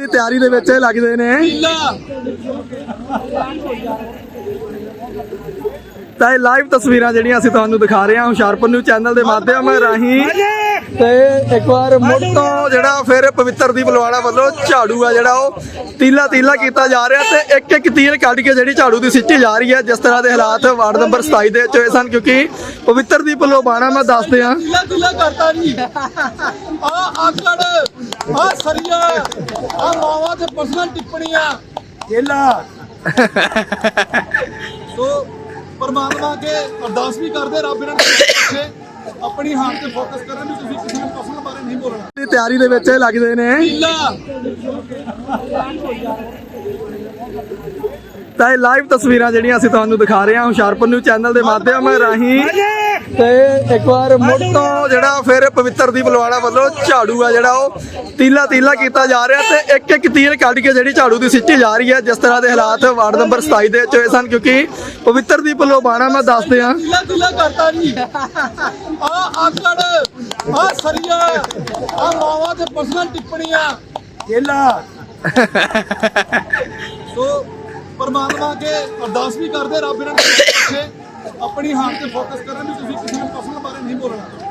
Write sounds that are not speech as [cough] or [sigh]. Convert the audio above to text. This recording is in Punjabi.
ਦੀ ਤਿਆਰੀ ਦੇ ਵਿੱਚ ਇਹ ਲੱਗਦੇ ਨੇ। ਤਾਂ ਇਹ ਲਾਈਵ ਤਸਵੀਰਾਂ ਜਿਹੜੀਆਂ ਅਸੀਂ ਤੁਹਾਨੂੰ ਦਿਖਾ ਰਹੇ ਹਾਂ ਹੁਸ਼ਿਆਰਪੁਰ ਨਿਊਜ਼ ਚੈਨਲ ਦੇ ਮਾਧਿਅਮ ਰਾਹੀਂ। ਤੇ ਇੱਕ ਵਾਰ ਮੁੱਢ ਤੋਂ ਜਿਹੜਾ ਫਿਰ ਪਵਿੱਤਰ ਦੀ ਬਲਵਾੜਾ ਵੱਲੋਂ ਝਾੜੂ ਆ ਜਿਹੜਾ ਉਹ ਤੀਲਾ ਤੀਲਾ ਕੀਤਾ ਜਾ ਰਿਹਾ ਤੇ ਇੱਕ ਇੱਕ ਤੀਰ ਕੱਢ ਕੇ ਜਿਹੜੀ ਝਾੜੂ ਦੀ ਸਿੱਟੀ ਜਾ ਰਹੀ ਹੈ ਜਿਸ ਤਰ੍ਹਾਂ ਦੇ ਹਾਲਾਤ ਵਾਰਡ ਨੰਬਰ 27 ਦੇ ਵਿੱਚ ਹੋਏ ਸਨ ਕਿਉਂਕਿ ਪਵਿੱਤਰ ਦੀ ਬਲਵਾੜਾ ਮੈਂ ਦੱਸਦੇ ਕਰਤਾ ਆ ਆਕੜ ਆ ਸਰੀਆ ਆ ਮਾਵਾ ਤੇ ਪਰਸਨਲ ਟਿੱਪਣੀਆਂ ਕੇਲਾ। [laughs] ਸੋ ਪਰਮਾਤਮਾ ਅੱਗੇ ਅਰਦਾਸ ਵੀ ਕਰਦੇ ਰੱਬ ਇਹਨਾਂ ਨੂੰ ਆਪਣੀ ਹਾਰ ਤੇ ਫੋਕਸ ਕਰਨ ਵੀ ਤੁਸੀਂ ਕਿਸੇ ਨੂੰ ਪਰਸਨਲ ਬਾਰੇ ਨਹੀਂ ਬੋਲਣਾ। ਦੀ ਤਿਆਰੀ ਦੇ ਵਿੱਚ ਇਹ ਲੱਗਦੇ ਨੇ। ਤਾਂ ਇਹ ਲਾਈਵ ਤਸਵੀਰਾਂ ਜਿਹੜੀਆਂ ਅਸੀਂ ਤੁਹਾਨੂੰ ਦਿਖਾ ਰਹੇ ਹਾਂ ਹੁਸ਼ਿਆਰਪੁਰ ਨਿਊਜ਼ ਚੈਨਲ ਦੇ ਮਾਧਿਅਮ ਰਾਹੀਂ। ਤੇ ਇੱਕ ਵਾਰ ਮੁੱਢ ਤੋਂ ਜਿਹੜਾ ਫਿਰ ਪਵਿੱਤਰ ਦੀ ਬਲਵਾੜਾ ਵੱਲੋਂ ਝਾੜੂ ਆ ਜਿਹੜਾ ਉਹ ਤੀਲਾ ਤੀਲਾ ਕੀਤਾ ਜਾ ਰਿਹਾ ਤੇ ਇੱਕ ਇੱਕ ਤੀਰ ਕੱਢ ਕੇ ਜਿਹੜੀ ਝਾੜੂ ਦੀ ਸਿੱਟੀ ਜਾ ਰਹੀ ਹੈ ਜਿਸ ਤਰ੍ਹਾਂ ਦੇ ਹਾਲਾਤ ਵਾਰਡ ਨੰਬਰ 27 ਦੇ ਵਿੱਚ ਹੋਏ ਸਨ ਕਿਉਂਕਿ ਪਵਿੱਤਰ ਦੀ ਬਲਵਾੜਾ ਮੈਂ ਦੱਸਦੇ ਹਾਂ। ਕਿੱਲਾ ਕਿੱਲਾ ਕਰਤਾ ਜੀ। ਆ ਆਕੜ ਆ ਸਰੀਆ ਆ ਮਾਵਾ ਤੇ ਪਰਸਨਲ ਟਿੱਪਣੀਆਂ। ਕੇਲਾ [laughs] ਸੋ ਪਰਮਾਤਮਾ ਅੱਗੇ ਅਰਦਾਸ ਵੀ ਕਰਦੇ ਰੱਬ ਇਹਨਾਂ ਨੂੰ ਆਪਣੀ ਹਾਰ ਤੇ ਫੋਕਸ ਕਰਨ ਵੀ ਤੁਸੀਂ ਕਿਸੇ ਨੂੰ ਪਰਸਨਲ ਬਾਰੇ ਨਹੀਂ ਬੋਲਣਾ।